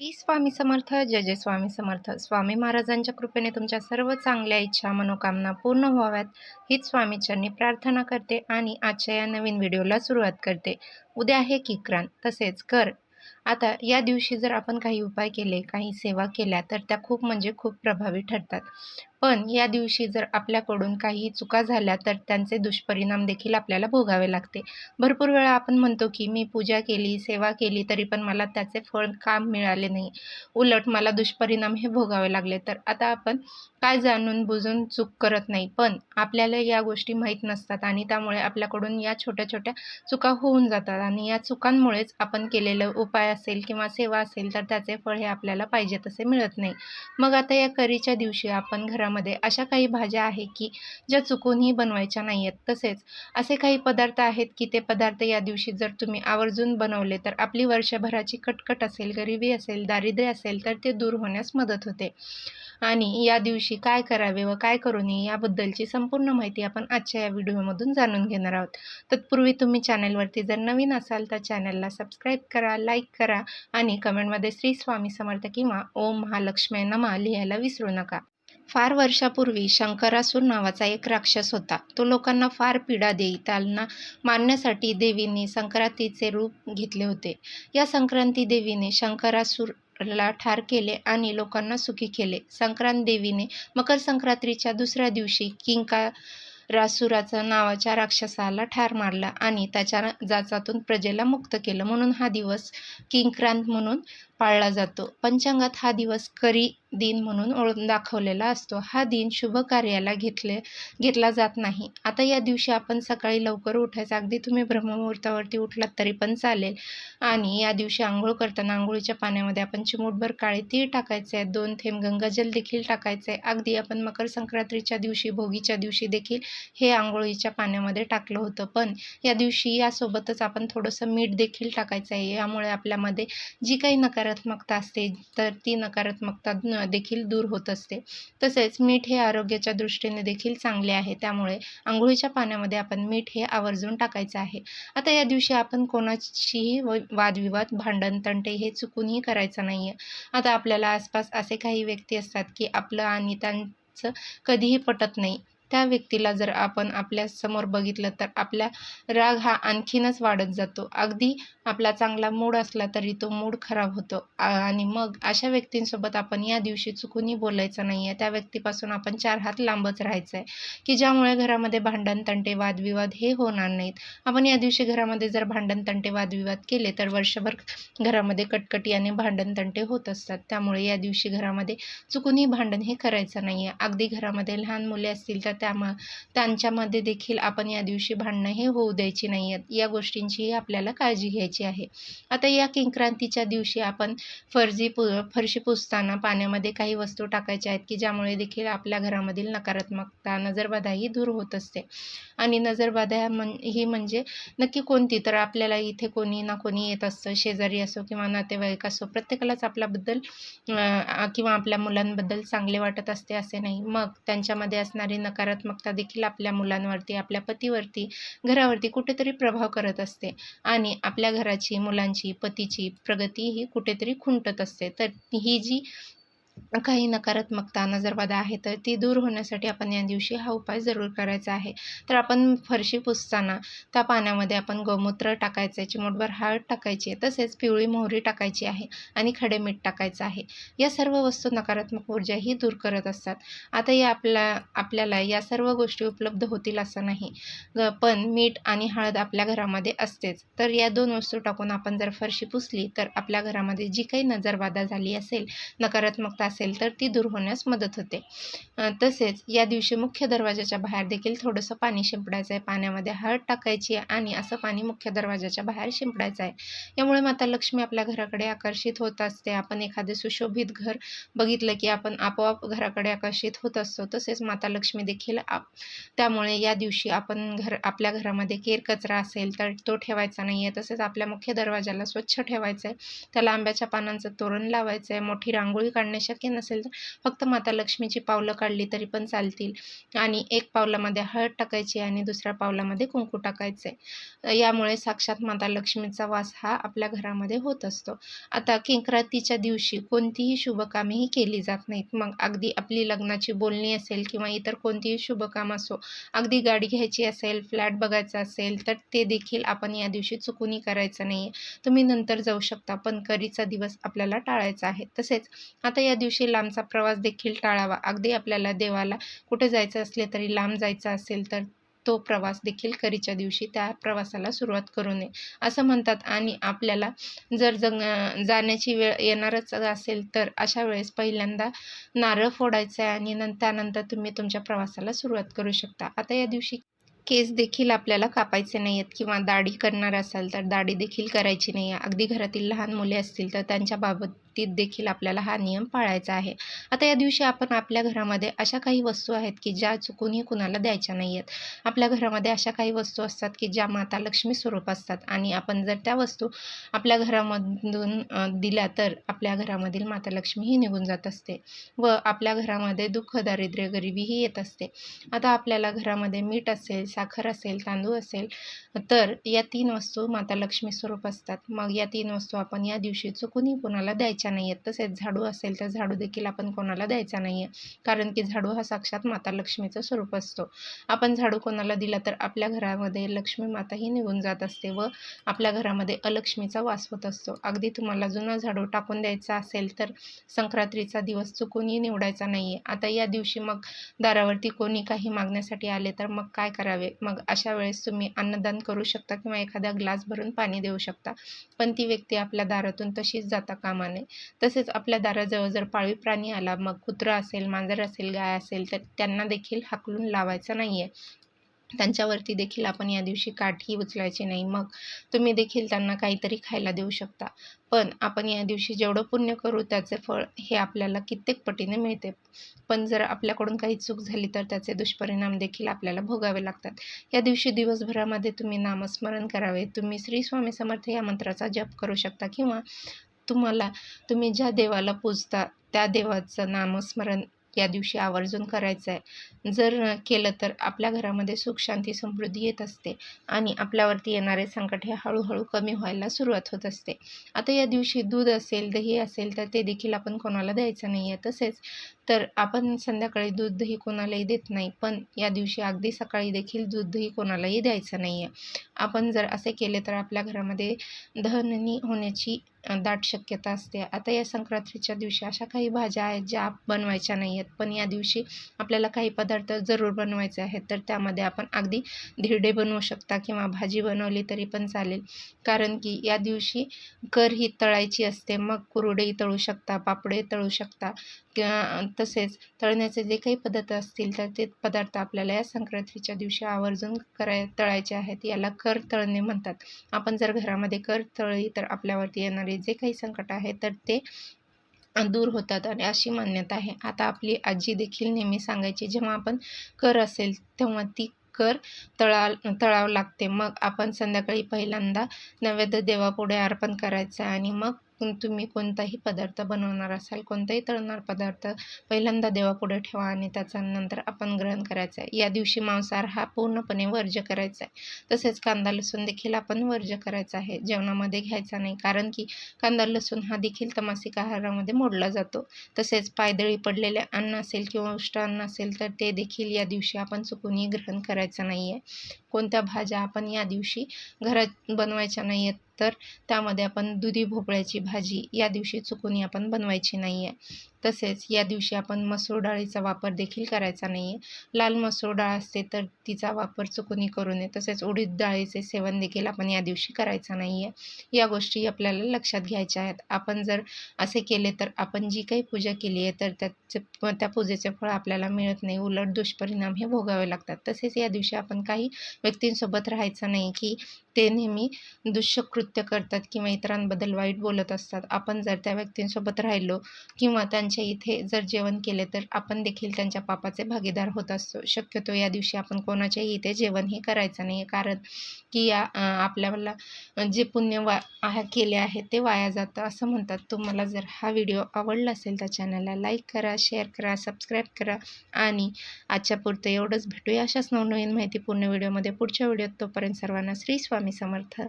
श्री स्वामी समर्थ जय जय स्वामी समर्थ. स्वामी महाराजांच्या कृपेने तुमच्या सर्व चांगल्या इच्छा मनोकामना पूर्ण व्हाव्यात. हीच स्वामीचरणी प्रार्थना करते आणि आजच्या या नवीन व्हिडिओला सुरुवात करते. उद्या आहे किक्रांत तसेच कर. आता या दिवशी जर आपण काही उपाय केले काही सेवा केल्या तर त्या खूप म्हणजे खूप प्रभावी ठरतात. पण या दिवशी जर आपल्याकडून काही चुका झाल्या तर त्यांचे दुष्परिणाम देखील आपल्याला भोगावे लागते. भरपूर वेळा आपण म्हणतो की मी पूजा केली सेवा केली तरी पण मला त्याचे फळ काम मिळाले नाही. उलट मला दुष्परिणाम हे भोगावे लागले. तर आता आपण काय जाणून बुजून चूक करत नाही पण आपल्याला या गोष्टी माहीत नसतात आणि त्यामुळे आपल्याकडून या छोट्या छोट्या चुका होऊन जातात आणि या चुकांमुळेच आपण केलेलं उपाय असेल किंवा सेवा असेल तर त्याचे फळ हे आपल्याला पाहिजे तसे मिळत नाही. मग आता या करीच्या दिवशी आपण घरामध्ये अशा काही भाज्या आहे की ज्या चुकूनही बनवायच्या नाही आहेत तसेच असे काही पदार्थ आहेत की ते पदार्थ या दिवशी जर तुम्ही आवर्जून बनवले तर आपली वर्षभराची कटकट असेल गरिबी असेल दारिद्र्य असेल तर ते दूर होण्यास मदत होते. आणि या दिवशी काय करावे व काय करू नये याबद्दलची संपूर्ण माहिती आपण आजच्या या व्हिडिओमधून जाणून घेणार आहोत. तत्पूर्वी तुम्ही चॅनलवरती जर नवीन असाल तर चॅनलला सबस्क्राईब करा लाईक करा आणि कमेंटमध्ये श्री स्वामी समर्थ किंवा ओम महालक्ष्मी नमा लिहायला विसरू नका. फार वर्षापूर्वी शंकरासूर नावाचा एक राक्षस होता. तो लोकांना फार पीडा देई त्यांना मारण्यासाठी देवीने संक्रांतीचे रूप घेतले होते. या संक्रांती देवीने शंकरासूरला ठार केले आणि लोकांना सुखी केले. संक्रांत देवीने मकर संक्रांतीच्या दुसऱ्या दिवशी किंका रासुराचा नावाच्या राक्षसाला ठार मारला आणि त्याच्या जाचातून प्रजेला मुक्त केलं. म्हणून हा दिवस किंक्रांत म्हणून पाळला जातो. पंचांगात हा दिवस करी दिन म्हणून ओळख दाखवलेला असतो. हा दिन शुभ कार्याला घेतले घेतला जात नाही. आता या दिवशी आपण सकाळी लवकर उठायचं. अगदी तुम्ही ब्रह्ममुहूर्तावरती उठलात तरी पण चालेल. आणि या दिवशी आंघोळ करताना आंघोळीच्या पाण्यामध्ये आपण चिमूटभर काळे तीळ टाकायचे आहे दोन थेंब गंगाजल देखील टाकायचं आहे अगदी आपण मकर संक्रांतीच्या दिवशी भोगीच्या दिवशी देखील हे आंघोळीच्या पाण्यामध्ये टाकलं होतं. पण या दिवशी यासोबतच आपण थोडंसं मीठ देखील टाकायचं आहे यामुळे आपल्यामध्ये जी काही नकारात्मकता असते तर ती नकारात्मकता देखील दूर होत असते. तसेच मीठ हे आरोग्याच्या दृष्टीने देखील चांगले आहे. त्यामुळे आंघोळीच्या पाण्यामध्ये आपण मीठ हे आवर्जून टाकायचं आहे. आता या दिवशी आपण कोणाशीही वादविवाद भांडण तंटे हे चुकूनही करायचं नाही आहे आता आपल्याला आसपास असे काही व्यक्ती असतात की आपलं आणि त्यांचं कधीही पटत नाही. त्या व्यक्तीला जर आपण आपल्यासमोर बघितलं तर आपल्या राग हा आणखीनच वाढत जातो. अगदी आपला चांगला मूड असला तरी तो मूड खराब होतो. आणि मग अशा व्यक्तींसोबत आपण या दिवशी चुकूनही बोलायचं नाही आहे त्या व्यक्तीपासून आपण चार हात लांबच राहायचं आहे की ज्यामुळे घरामध्ये भांडण तंटे वादविवाद हे होणार नाहीत. आपण या दिवशी घरामध्ये जर भांडण तंटे वादविवाद केले तर वर्षभर घरामध्ये कटकटी आणि भांडण तंटे होत असतात. त्यामुळे या दिवशी घरामध्ये चुकूनही भांडण हे करायचं नाही आहे अगदी घरामध्ये लहान मुले असतील तर त्यामा त्यांच्यामध्ये देखील आपण या दिवशी भांडणं हे होऊ द्यायची नाही आहेत. या गोष्टींचीही आपल्याला काळजी घ्यायची आहे. आता या किंक्रांतीच्या दिवशी आपण फरजी पु फरशी पुसताना पाण्यामध्ये काही वस्तू टाकायच्या आहेत की ज्यामुळे देखील आपल्या घरामधील नकारात्मकता नजरबाधा ही दूर होत असते. आणि नजरबाधा म्हण ही म्हणजे नक्की कोणती? तर आपल्याला इथे कोणी ना कोणी येत असतं शेजारी असो किंवा नातेवाईक असो प्रत्येकालाच आपल्याबद्दल किंवा आपल्या मुलांबद्दल चांगले वाटत असते असे नाही. मग त्यांच्यामध्ये असणारी नकार नकारात्मकता देखील आपल्या मुलांवरती आपल्या पतीवरती घरावरती कुठेतरी प्रभाव करत असते. आणि आपल्या घराची मुलांची पतीची प्रगती ही कुठेतरी खुंटत असते. तर ही जी काही नकारात्मकता नजरबाधा आहे तर ती दूर होण्यासाठी आपण या दिवशी हा उपाय जरूर करायचा आहे. तर आपण फरशी पुसताना त्या पाण्यामध्ये आपण गोमूत्र टाकायचं आहे चिमूटभर हळद टाकायची आहे तसेच पिवळी मोहरी टाकायची आहे आणि खडे मीठ टाकायचं आहे. या सर्व वस्तू नकारात्मक ऊर्जा ही दूर करत असतात. आता या आपल्या आपल्याला या सर्व गोष्टी उपलब्ध होतील असं नाही. पण मीठ आणि हळद आपल्या घरामध्ये असतेच. तर या दोन वस्तू टाकून आपण जर फरशी पुसली तर आपल्या घरामध्ये जी काही नजरबाधा झाली असेल नकारात्मकता असेल तर ती दूर होण्यास मदत होते. तसेच या दिवशी मुख्य दरवाजाच्या बाहेर देखील थोडंसं पाणी शिंपडायचं आहे. पाण्यामध्ये हळद टाकायची आहे आणि असं पाणी मुख्य दरवाजाच्या बाहेर शिंपडायचं आहे. यामुळे माता लक्ष्मी आपल्या घराकडे आकर्षित होत असते. आपण एखादे सुशोभित घर बघितलं की आपण आपोआप घराकडे आकर्षित होत असतो. तसेच माता लक्ष्मी देखील आप त्यामुळे या दिवशी आपण घर आपल्या घरामध्ये केर कचरा असेल तर तो ठेवायचा नाही आहे. तसेच आपल्या मुख्य दरवाजाला स्वच्छ ठेवायचं आहे. त्याला आंब्याच्या पानांचं तोरण लावायचं आहे. मोठी रांगोळी काढण्याच्या शक्य नसेल तर फक्त माता लक्ष्मीची पावलं काढली तरी पण चालतील. आणि एक पावलामध्ये हळद टाकायची आणि दुसऱ्या पावलामध्ये कुंकू टाकायचे. यामुळे साक्षात माता लक्ष्मीचा वास हा आपल्या घरामध्ये होत असतो. आता किंक्रातीच्या दिवशी कोणतीही शुभकामेही केली जात नाहीत. मग अगदी आपली लग्नाची बोलणी असेल किंवा इतर कोणतीही शुभकाम असो अगदी गाडी घ्यायची असेल फ्लॅट बघायचा असेल तर ते देखील आपण या दिवशी चुकूनही करायचं नाही तुम्ही नंतर जाऊ शकता पण करीचा दिवस आपल्याला टाळायचा आहे. तसेच आता या दिवशी दिवशी लांबचा प्रवास देखील टाळावा. अगदी आपल्याला देवाला कुठे जायचं असले तरी लांब जायचं असेल तर तो प्रवास देखील करीच्या दिवशी त्या प्रवासाला सुरुवात करू नये. असं म्हणतात आणि आपल्याला जर जग जाण्याची वेळ येणारच असेल तर अशा वेळेस पहिल्यांदा नारळ फोडायचं आहे आणि त्यानंतर तुम्ही तुमच्या प्रवासाला सुरुवात करू शकता. आता या दिवशी केस देखील आपल्याला कापायचे नाही आहेत किंवा दाढी करणार असाल तर दाढी देखील करायची नाही आहे अगदी घरातील लहान मुले असतील तर त्यांच्याबाबत बाबतीत देखील आपल्याला हा नियम पाळायचा आहे. आता या दिवशी आपण आपल्या घरामध्ये अशा काही वस्तू आहेत की ज्या चुकूनही कुणाला द्यायच्या नाही आहेत आपल्या घरामध्ये अशा काही वस्तू असतात की ज्या माता लक्ष्मी स्वरूप असतात आणि आपण जर त्या वस्तू आपल्या घरामधून दिल्या तर आपल्या घरामधील माता लक्ष्मी ही निघून जात असते व आपल्या घरामध्ये दुःख दारिद्र्य गरिबीही येत असते. आता आपल्याला घरामध्ये मीठ असेल साखर असेल तांदूळ असेल तर या तीन वस्तू माता लक्ष्मी स्वरूप असतात. मग या तीन वस्तू आपण या दिवशी चुकूनही कुणाला द्यायच्या द्यायच्या नाही आहेत तसेच झाडू असेल तर झाडू देखील आपण कोणाला द्यायचा नाही आहे कारण की झाडू हा साक्षात माता लक्ष्मीचं स्वरूप असतो. आपण झाडू कोणाला दिला तर आपल्या घरामध्ये लक्ष्मी माता ही निघून जात असते व आपल्या घरामध्ये अलक्ष्मीचा वास होत असतो. अगदी तुम्हाला जुना झाडू टाकून द्यायचा असेल तर संक्रांतीचा दिवस चुकूनही निवडायचा नाही आहे आता या दिवशी मग दारावरती कोणी काही मागण्यासाठी आले तर मग काय करावे? मग अशा वेळेस तुम्ही अन्नदान करू शकता किंवा एखाद्या ग्लास भरून पाणी देऊ शकता. पण ती व्यक्ती आपल्या दारातून तशीच जाता कामा नये. तसेच आपल्या दाराजवळ जर पाळीव प्राणी आला मग कुत्रा असेल मांजर असेल गाय असेल तर त्यांना देखील हाकलून लावायचं नाही आहे त्यांच्यावरती देखील आपण या दिवशी काठी उचलायची नाही. मग तुम्ही देखील त्यांना काहीतरी खायला देऊ शकता. पण आपण या दिवशी जेवढं पुण्य करू त्याचे फळ हे आपल्याला कित्येक पटीने मिळते. पण जर आपल्याकडून काही चूक झाली तर त्याचे दुष्परिणाम देखील आपल्याला भोगावे लागतात. या दिवशी दिवसभरामध्ये तुम्ही नामस्मरण करावे. तुम्ही श्री स्वामी समर्थ या मंत्राचा जप करू शकता किंवा तुम्हाला तुम्ही ज्या देवाला पूजता त्या देवाचं नामस्मरण या दिवशी आवर्जून करायचं आहे. जर केलं तर आपल्या घरामध्ये सुख शांती समृद्धी येत असते आणि आपल्यावरती येणारे संकट हे हळूहळू कमी व्हायला सुरुवात होत असते. आता या दिवशी दूध असेल दही असेल तर ते देखील आपण कोणाला द्यायचं नाही आहे तसेच तर आपण संध्याकाळी दूध दही कोणालाही देत नाही पण या दिवशी अगदी सकाळी देखील दूध दही कोणालाही द्यायचं नाही आहे आपण जर असे केले तर आपल्या घरामध्ये दहननी होण्याची दाट शक्यता असते. आता या संक्रांतीच्या दिवशी अशा काही भाज्या आहेत ज्या बनवायच्या नाही आहेत पण या दिवशी आपल्याला काही पदार्थ जरूर बनवायचे आहेत तर त्यामध्ये आपण अगदी धिरडे बनवू शकता किंवा भाजी बनवली तरी पण चालेल. कारण की या दिवशी कर ही तळायची असते. मग कुरडेही तळू शकता पापडे तळू शकता किंवा तसेच तळण्याचे जे काही पदार्थ असतील तर ते पदार्थ आपल्याला या संक्रांतीच्या दिवशी आवर्जून कराय तळायचे आहेत. याला कर तळणे म्हणतात. आपण जर घरामध्ये कर तळली तर आपल्यावरती येणारे जे काही संकट आहे तर ते दूर होतात आणि अशी मान्यता आहे. आता आपली आजी देखील नेहमी सांगायची जेव्हा आपण कर असेल तेव्हा ती कर तळा तळावं लागते. मग आपण संध्याकाळी पहिल्यांदा नैवेद्य देवापुढे अर्पण करायचं आणि मग तुम्ही कोणताही पदार्थ बनवणार असाल कोणताही तळणार पदार्थ पहिल्यांदा देवापुढे ठेवा आणि त्याचा नंतर आपण ग्रहण करायचं आहे. या दिवशी मांसाहार हा पूर्णपणे वर्ज्य करायचा आहे. तसेच कांदा लसूण देखील आपण वर्ज्य करायचा आहे. जेवणामध्ये घ्यायचा नाही कारण की कांदा लसूण हा देखील तमासिक आहारामध्ये मोडला जातो. तसेच पायदळी पडलेले अन्न असेल किंवा उष्ट अन्न असेल तर ते देखील या दिवशी आपण चुकूनही ग्रहण करायचं नाही आहे कोणत्या भाज्या आपण या दिवशी घरात बनवायच्या नाही आहेत तर त्यामध्ये आपण दुधी भोपळ्याची भाजी या दिवशी चुकूनही आपण बनवायची नाही आहे तसेच या दिवशी आपण मसूर डाळीचा वापर देखील करायचा नाही आहे लाल मसूर डाळ असते तर तिचा वापर चुकूनही करू नये. तसेच उडीद डाळीचे सेवन देखील आपण या दिवशी करायचं नाही आहे या गोष्टी आपल्याला लक्षात घ्यायच्या आहेत. आपण जर असे केले तर आपण जी काही पूजा केली आहे तर त्याचे त्या पूजेचे फळ आपल्याला मिळत नाही. उलट दुष्परिणाम हे भोगावे लागतात. तसेच या दिवशी आपण काही व्यक्तींसोबत राहायचं नाही की ते नेहमी दुष्यकृत्य करतात किंवा इतरांबद्दल वाईट बोलत असतात. आपण जर त्या व्यक्तींसोबत राहिलो किंवा त्यांच्या त्यांच्या इथे जर जेवण केले तर आपण देखील त्यांच्या पापाचे भागीदार होत असतो. शक्यतो या दिवशी आपण कोणाच्याही इथे जेवण हे करायचं नाही. कारण की या आपल्याला जे पुण्य वा केले आहे ते वाया जातं असं म्हणतात. तुम्हाला जर हा व्हिडिओ आवडला असेल तर चॅनलला लाईक करा शेअर करा सबस्क्राईब करा आणि आजच्या पुरतं एवढंच भेटूया अशाच नवनवीन माहितीपूर्ण व्हिडिओमध्ये पुढच्या व्हिडिओत. तोपर्यंत सर्वांना श्री स्वामी समर्थ.